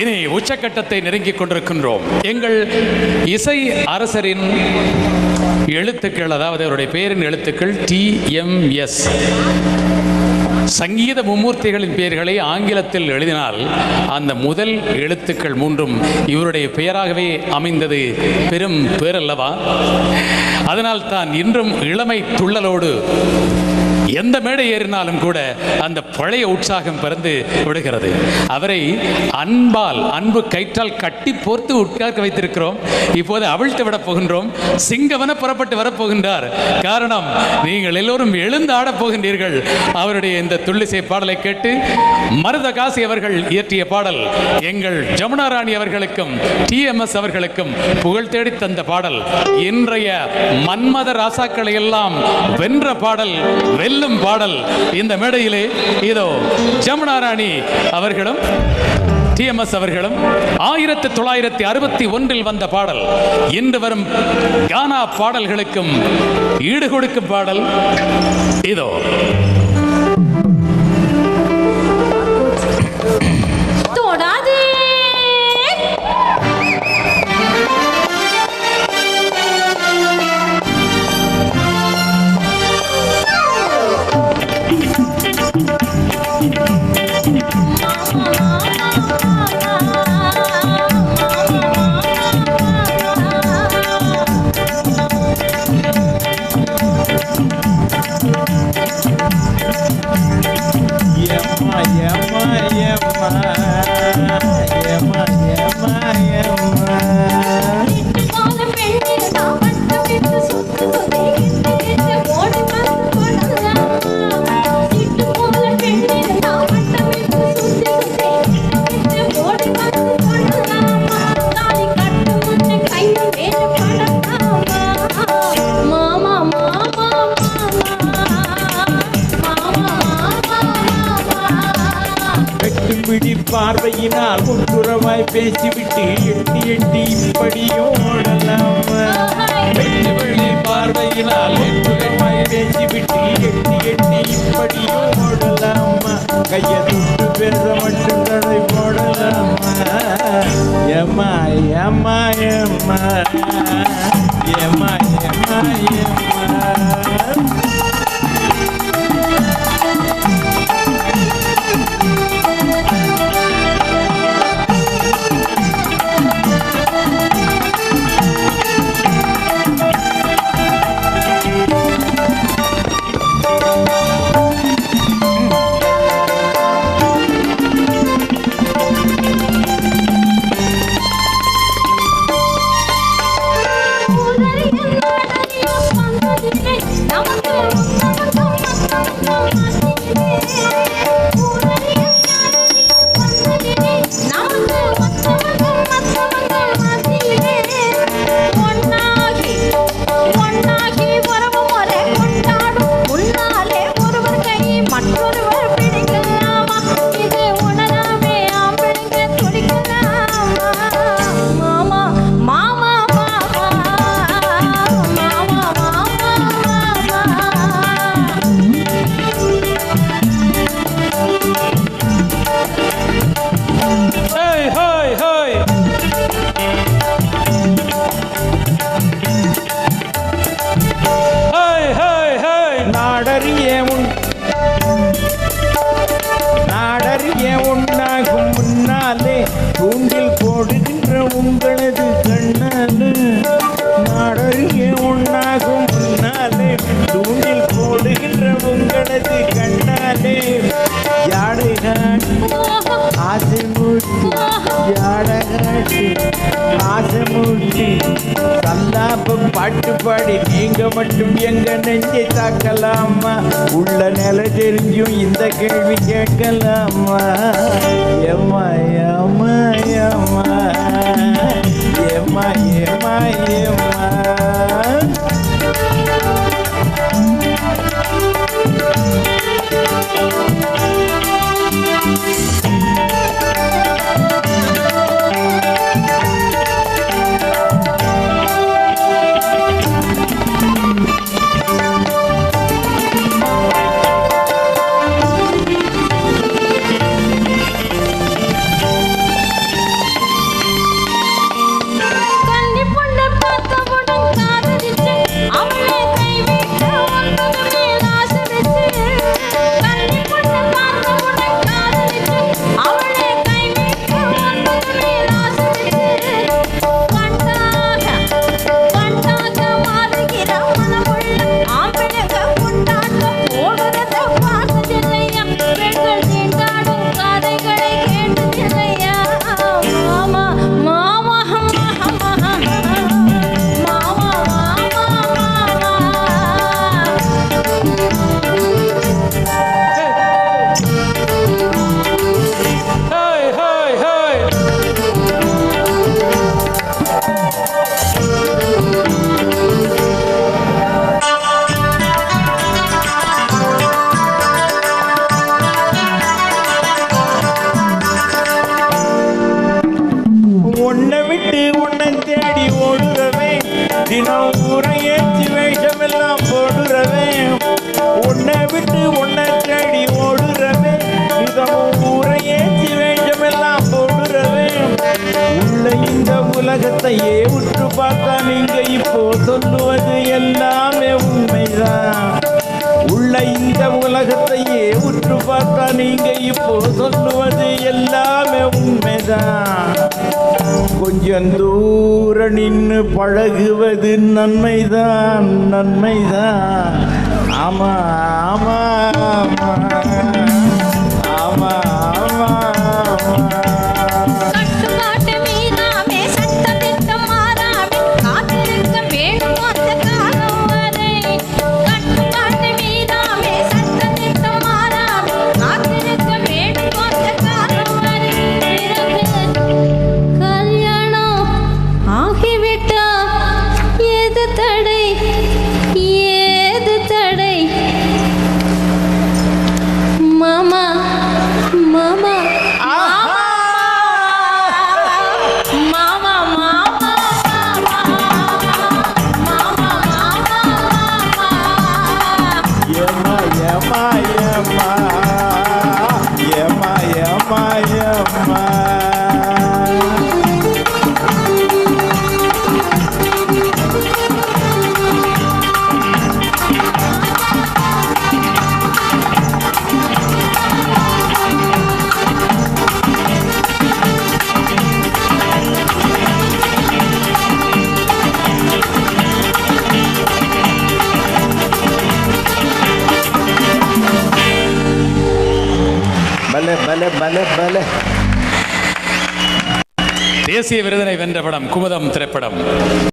இனி உச்சக்கட்டத்தை நெருங்கிக் கொண்டிருக்கின்றோம். எங்கள் இசை அரசரின் எழுத்துக்கள் அதாவது அவருடைய பெயரின் எழுத்துக்கள் டி எம் எஸ். சங்கீத மும்மூர்த்திகளின் பெயர்களை ஆங்கிலத்தில் எழுதினால் அந்த முதல் எழுத்துக்கள் மூன்றும் இவருடைய பெயராகவே அமைந்தது பெரும் பேரல்லவா. அதனால் தான் இன்றும் இளமை துள்ளலோடு எந்த மேடை ஏறினாலும் கூட அந்த பழைய உற்சாகம் பிறந்து விடுகிறது. அவரை அன்பால் அன்பு கயிற்றால் கட்டி போர்த்து உட்கார்க்க வைத்திருக்கிறோம். இப்போது அவிழ்த்து விடப் போகின்றோம். சிங்கவன புறப்பட்டு வரப்போகின்றார் காரணம் நீங்கள் எல்லோரும் எழுந்து ஆடப் போகின்றீர்கள். அவருடைய இந்த துள்ளிசை பாடலை கேட்டு மருத காசி அவர்கள் இயற்றிய பாடல் எங்கள் ஜமுனா ராணி அவர்களுக்கும் டி எம் எஸ் அவர்களுக்கும் புகழ் தேடி தந்த பாடல். இன்றைய மன்மத ராசாக்களை எல்லாம் வென்ற பாடல் செல்லும் பாடல் இந்த மேடையிலே இதோ ஜமுனாராணி அவர்களும் டிஎம்எஸ் அவர்களும் ஆயிரத்தி தொள்ளாயிரத்தி அறுபத்தி ஒன்றில் வந்த பாடல். இன்று வரும் கானா பாடல்களுக்கும் ஈடு கொடுக்கும் பாடல் இதோ. தொடாதே ஒட்டுறவாய் பேசிவிட்டு எட்டி எட்டி இப்படியும் ஓடலாம் வெட்டுபிடி பார்வையினால் ஒட்டுறவாய் பேசிவிட்டு எட்டி எட்டி இப்படியும் ஓடலாமா கையை தொட்டு பெற மட்டும் தடை போடலாமா? ஏமா ஏமா ஏமா ஏமா ஏமா ஏமா ஆசமூட்டி ஆசை பாட்டு பாடி நீங்க மட்டும் எங்க நெஞ்சை தாக்கலாமா? உள்ள நில தெரிஞ்சும் இந்த கேள்வி கேட்கலாமா? ஏமா ஏமா ஏமா ஏமா தினம் ஊரை ஏற்றி வேஷமெல்லாம் போடுறவே உன்னை விட்டு உன்னை தேடி ஓடுறவே தினமும் ஊரை ஏற்றி வேஷமெல்லாம் போடுறவே உள்ள இந்த உலகத்தையே உற்று பார்த்தா நீங்க இப்போ சொல்லுவது எல்லாமே உண்மைதான். உள்ள இந்த உலகத்தையே உற்று பார்த்தா நீங்க இப்போ சொல்லுவது எல்லாமே உண்மைதான். கொஞ்சம் தூர நின்று பழகுவது நன்மைதான் நன்மைதான். ஆமா ஆமா. பல பல பல. தேசிய விருதினை வென்ற படம் குமுதம் திரைப்படம்.